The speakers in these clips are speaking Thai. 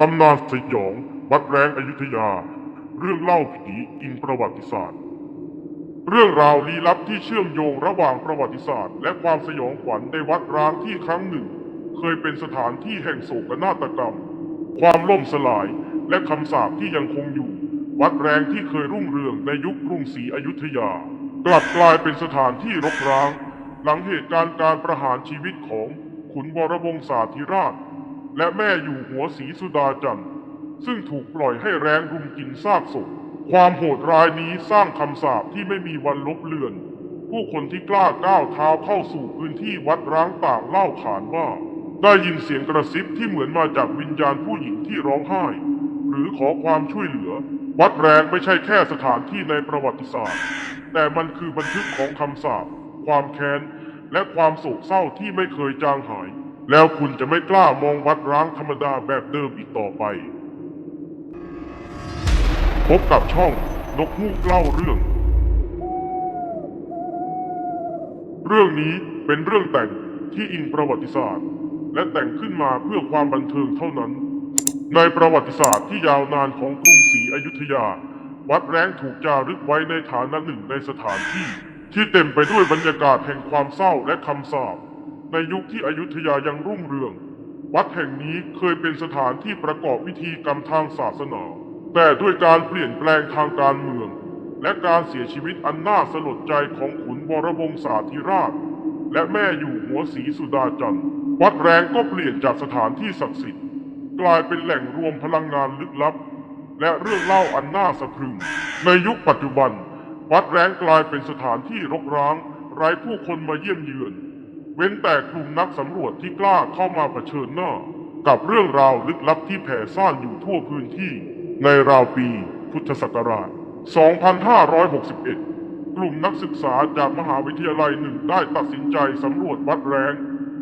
ตำนานสยองวัดแรงอยุธยา เรื่องเล่าผีอิงประวัติศาสตร์ เรื่องราวลี้ลับที่เชื่อมโยงระหว่างประวัติศาสตร์ และความสยองขวัญในวัดร้างที่ครั้งหนึ่ง เคยเป็นสถานที่แห่งโศกนาฏกรรม ความล่มสลายและคำสาปที่ยังคงอยู่ วัดแรงที่เคยรุ่งเรืองในยุคกรุงศรีอยุธยา กลับกลายเป็นสถานที่รกร้าง หลังเหตุการณ์การประหารชีวิตของขุนวรวงศาธิราช และแม่อยู่หัวศรีสุดาจันทร์ซึ่งถูกปล่อยให้แรงรุมกินซากศพความโหดร้ายนี้สร้างคำสาปที่ไม่มีวันลบเลือน ผู้คนที่กล้าก้าวเท้าเข้าสู่พื้นที่วัดร้างต่างเล่าขานว่า ได้ยินเสียงกระซิบที่เหมือนมาจากวิญญาณผู้หญิงที่ร้องไห้ หรือขอความช่วยเหลือ วัดแรงไม่ใช่แค่สถานที่ในประวัติศาสตร์ แต่มันคือบันทึกของคำสาปความแค้น และความโศกเศร้าที่ไม่เคยจางหาย แล้วคุณจะไม่กล้ามองวัดร้างธรรมดาแบบเดิมอีกต่อไป พบกับช่องนกฮูกเล่าเรื่อง เรื่องนี้เป็นเรื่องแต่งที่อิงประวัติศาสตร์ และแต่งขึ้นมาเพื่อความบันเทิงเท่านั้น ในประวัติศาสตร์ที่ยาวนานของกรุงศรีอยุธยา วัดแรงถูกจารึกไว้ในฐานะหนึ่งในสถานที่ ที่เต็มไปด้วยบรรยากาศแห่งความเศร้าและคำสาป ในยุคที่อยุธยายังรุ่งเรือง วัดแห่งนี้เคยเป็นสถานที่ประกอบพิธีกรรมทางศาสนา แต่ด้วยการเปลี่ยนแปลงทางการเมือง และการเสียชีวิตอันน่าสลดใจของขุนวรวงศาธิราช และแม่อยู่หัวศรีสุดาจันทร์วัดแรงก็เปลี่ยนจากสถานที่ศักดิ์สิทธิ์กลายเป็นแหล่งรวมพลังงานลึกลับ และเรื่องเล่าอันน่าสะพรึง ในยุคปัจจุบัน วัดแรงกลายเป็นสถานที่รกร้าง ไร้ผู้คนมาเยี่ยมเยือน เว้นแต่กลุ่มนักสำรวจที่กล้าเข้ามาเผชิญหน้า กับเรื่องราวลึกลับที่แผ่ซ่านอยู่ทั่วพื้นที่ ในราวปีพุทธศักราช 2561 กลุ่มนักศึกษาจากมหาวิทยาลัยหนึ่งได้ตัดสินใจสำรวจวัดแรง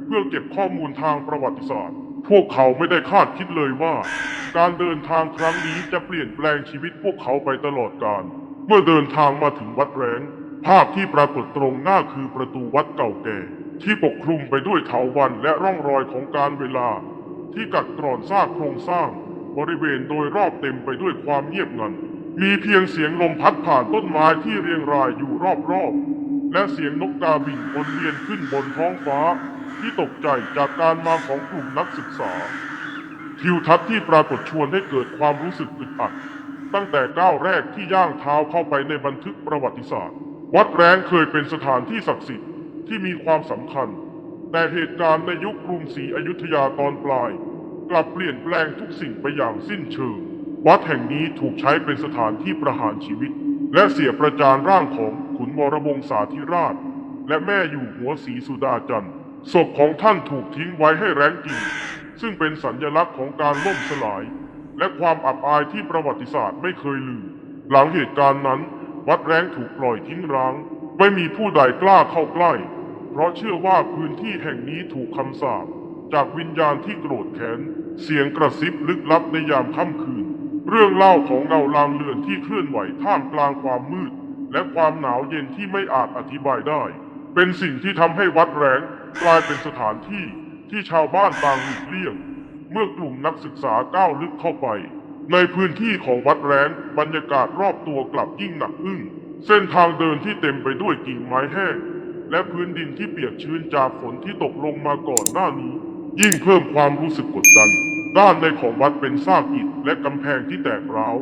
เพื่อเก็บข้อมูลทางประวัติศาสตร์ พวกเขาไม่ได้คาดคิดเลยว่า การเดินทางครั้งนี้จะเปลี่ยนแปลงชีวิตพวกเขาไปตลอดกาล เมื่อเดินทางมาถึงวัดแรงภาพที่ปรากฏตรงหน้าคือประตูวัดเก่าแก่ ที่ปกคลุมไปด้วยเถาวัลย์และร่องรอยของการเวลา ที่กัดกร่อนซากโครงสร้าง บริเวณโดยรอบเต็มไปด้วยความเงียบงัน มีเพียงเสียงลมพัดผ่านต้นไม้ที่เรียงรายอยู่รอบๆ และเสียงนกกาบินวนเวียนขึ้นบนท้องฟ้า ที่ตกใจจากการมาของกลุ่มนักศึกษา ทิวทัศน์ที่ปรากฏชวนให้เกิดความรู้สึกอึดอัด ตั้งแต่ก้าวแรกที่ย่างเท้าเข้าไปในบันทึกประวัติศาสตร์ วัดแรงเคยเป็นสถานที่ศักดิ์สิทธิ์ ที่มีความสำคัญ แต่เหตุการณ์ในยุคกรุงศรีอยุธยาตอนปลาย กลับเปลี่ยนแปลงทุกสิ่งไปอย่างสิ้นเชิง วัดแห่งนี้ถูกใช้เป็นสถานที่ประหารชีวิต และเสียประจานร่างของขุนวรวงศาธิราช และแม่อยู่หัวศรีสุดาจันทร์ศพของท่านถูกทิ้งไว้ให้แรงกินซึ่งเป็นสัญลักษณ์ของการล่มสลาย และความอับอายที่ประวัติศาสตร์ไม่เคยลืม หลังเหตุการณ์นั้น วัดแรงถูกปล่อยทิ้งร้าง ไม่มีผู้ใดกล้าเข้าใกล้ เพราะเชื่อว่าพื้นที่แห่งนี้ถูกคำสาปจากวิญญาณที่โกรธแค้น เสียงกระซิบลึกลับในยามค่ำคืน เรื่องเล่าของเงาลางเลือนที่เคลื่อนไหวท่ามกลางความมืด และความหนาวเย็นที่ไม่อาจอธิบายได้ เป็นสิ่งที่ทำให้วัดแรงกลายเป็นสถานที่ที่ชาวบ้านต่างหลีกเลี่ยง เมื่อกลุ่มนักศึกษาก้าวลึกเข้าไป ในพื้นที่ของวัดแรงบรรยากาศรอบตัวกลับยิ่งหนักอึ้ง เส้นทางเดินที่เต็มไปด้วยกิ่งไม้แห้ง และพื้นดินที่เปียกชื้นจากฝนที่ตกลงมาก่อนหน้านี้ ยิ่งเพิ่มความรู้สึกกดดัน ด้านในของวัดเป็นซากอิฐและกำแพงที่แตกร้าว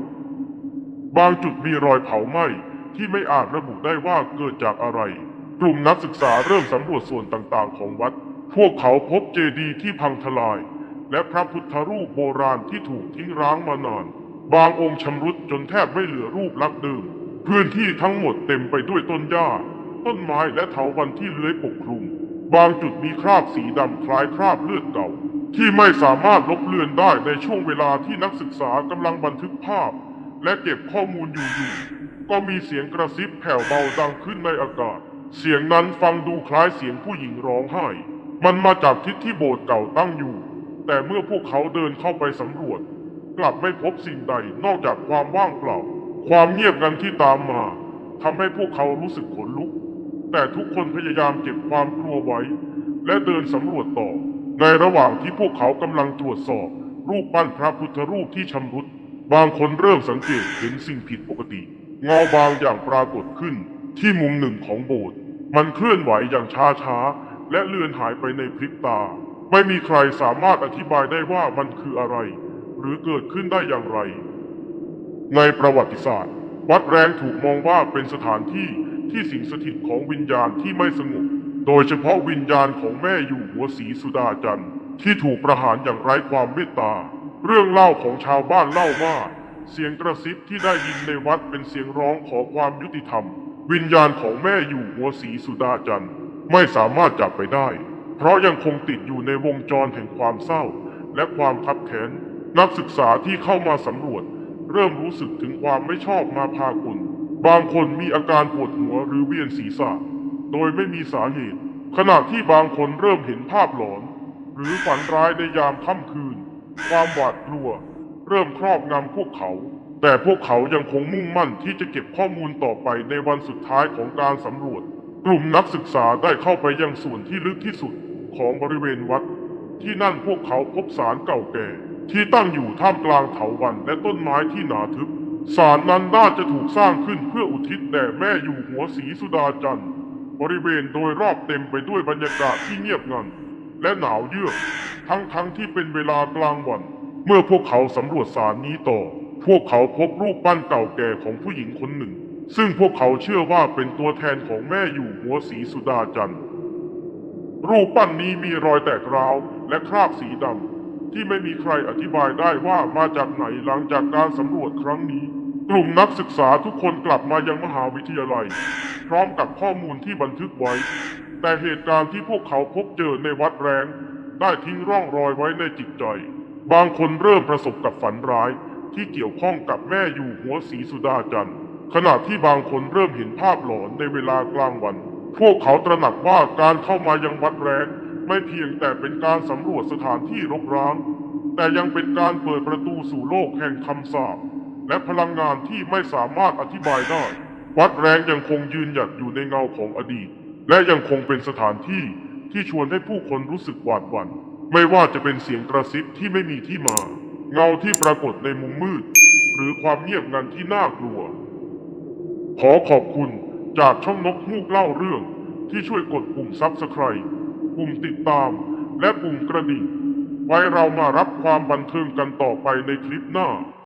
บางจุดมีรอยเผาไหม้ที่ไม่อาจระบุได้ว่าเกิดจากอะไร กลุ่มนักศึกษาเริ่มสำรวจส่วนต่างๆ ของวัด พวกเขาพบเจดีย์ที่พังทลาย และพระพุทธรูปโบราณที่ถูกทิ้งร้างมานาน บางองค์ชำรุดจนแทบไม่เหลือรูปลักษณ์เดิม พื้นที่ทั้งหมดเต็มไปด้วยต้นหญ้า ต้นไม้และเถาวัลย์ที่เลื้อยปกคลุม บางจุดมีคราบสีดำคล้ายคราบเลือดเก่า ที่ไม่สามารถลบเลือนได้ในช่วงเวลาที่นักศึกษากำลังบันทึกภาพ และเก็บข้อมูลอยู่อยู่ก็มีเสียงกระซิบแผ่วเบาดังขึ้นในอากาศ เสียงนั้นฟังดูคล้ายเสียงผู้หญิงร้องไห้ มันมาจากทิศที่โบสถ์เก่าตั้งอยู่ แต่เมื่อพวกเขาเดินเข้าไปสำรวจ กลับไม่พบสิ่งใดนอกจากความว่างเปล่า ความเงียบงันที่ตามมาทำให้พวกเขารู้สึกขนลุก แต่ทุกคนพยายามเก็บความกลัวไว้ และเดินสำรวจต่อ ในระหว่างที่พวกเขากำลังตรวจสอบ รูปปั้นพระพุทธรูปที่ชำรุด บางคนเริ่มสังเกตเห็นสิ่งผิดปกติ เงาบางอย่างปรากฏขึ้น ที่มุมหนึ่งของโบสถ์มันเคลื่อนไหวอย่างช้าช้าๆและเลือนหายไปในพริบตา ไม่มีใครสามารถอธิบายได้ว่ามันคืออะไร หรือเกิดขึ้นได้อย่างไร ในประวัติศาสตร์ วัดแรงถูกมองว่าเป็นสถานที่ที่สิงสถิตของวิญญาณที่ไม่สงบ โดยเฉพาะวิญญาณของแม่อยู่หัวศรีสุดาจันทร์ที่ถูกประหารอย่างไร้ความเมตตา เรื่องเล่าของชาวบ้านเล่าว่า เสียงกระซิบที่ได้ยินในวัดเป็นเสียงร้องขอความยุติธรรม วิญญาณของแม่อยู่หัวศรีสุดาจันทร์ไม่สามารถจับไปได้ เพราะยังคงติดอยู่ในวงจรแห่งความเศร้า และความคับแค้นนักศึกษาที่เข้ามาสำรวจ เริ่มรู้สึกถึงความไม่ชอบมาพากล บางคนมีอาการปวดหัวหรือเวียนศีรษะ โดยไม่มีสาเหตุ ขณะที่บางคนเริ่มเห็นภาพหลอน หรือฝันร้ายในยามค่ำคืน ความหวาดกลัว เริ่มครอบงำพวกเขา แต่พวกเขายังคงมุ่งมั่นที่จะเก็บข้อมูลต่อไปในวันสุดท้ายของการสำรวจ กลุ่มนักศึกษาได้เข้าไปยังส่วนที่ลึกที่สุดของบริเวณวัด ที่นั่นพวกเขาพบสารเก่าแก่ ที่ตั้งอยู่ท่ามกลางเถาวัลย์และต้นไม้ที่หนาทึบสารนั้นน่าจะถูกสร้างขึ้นเพื่ออุทิศแด่แม่อยู่หัวศรีสุดาจันทร์บริเวณโดยรอบเต็มไปด้วยบรรยากาศที่เงียบงันและหนาวเยือกทั้งๆทที่เป็นเวลากลางวัน เมื่อพวกเขาสำรวจสารนี้ต่อ พวกเขาพบรูปปั้นเก่าแก่ของผู้หญิงคนหนึ่ง ซึ่งพวกเขาเชื่อว่าเป็นตัวแทนของแม่อยู่หัวศรีสุดาจันทร์รูปปั้นนี้มีรอยแตกร้าวและคราบสีดำ ที่ไม่มีใครอธิบายได้ว่ามาจากไหนหลังจากการสำรวจครั้งนี้ กลุ่มนักศึกษาทุกคนกลับมายังมหาวิทยาลัย พร้อมกับข้อมูลที่บันทึกไว้ แต่เหตุการณ์ที่พวกเขาพบเจอในวัดแรงได้ทิ้งร่องรอยไว้ในจิตใจ บางคนเริ่มประสบกับฝันร้ายที่เกี่ยวข้องกับแม่อยู่หัวศรีสุดาจันทร์ขณะที่บางคนเริ่มเห็นภาพหลอนในเวลากลางวัน พวกเขาตระหนักว่าการเข้ามายังวัดแรง ไม่เพียงแต่เป็นการสำรวจสถานที่รกร้าง แต่ยังเป็นการเปิดประตูสู่โลกแห่งคำสาปและพลังงานที่ไม่สามารถอธิบายได้ วัดแรงยังคงยืนหยัดอยู่ในเงาของอดีต และยังคงเป็นสถานที่ที่ชวนให้ผู้คนรู้สึกหวาดหวั่น ไม่ว่าจะเป็นเสียงกระซิบที่ไม่มีที่มา เงาที่ปรากฏในมุมมืด หรือความเงียบงันที่น่ากลัว ขอขอบคุณจากช่องนกฮูกเล่าเรื่องที่ช่วยกดปุ่มซับสไคร b ์ ปุ่มติดตาม และปุ่มกระดิ่ง ไว้เรามารับความบันเทิงกันต่อไปในคลิปหน้า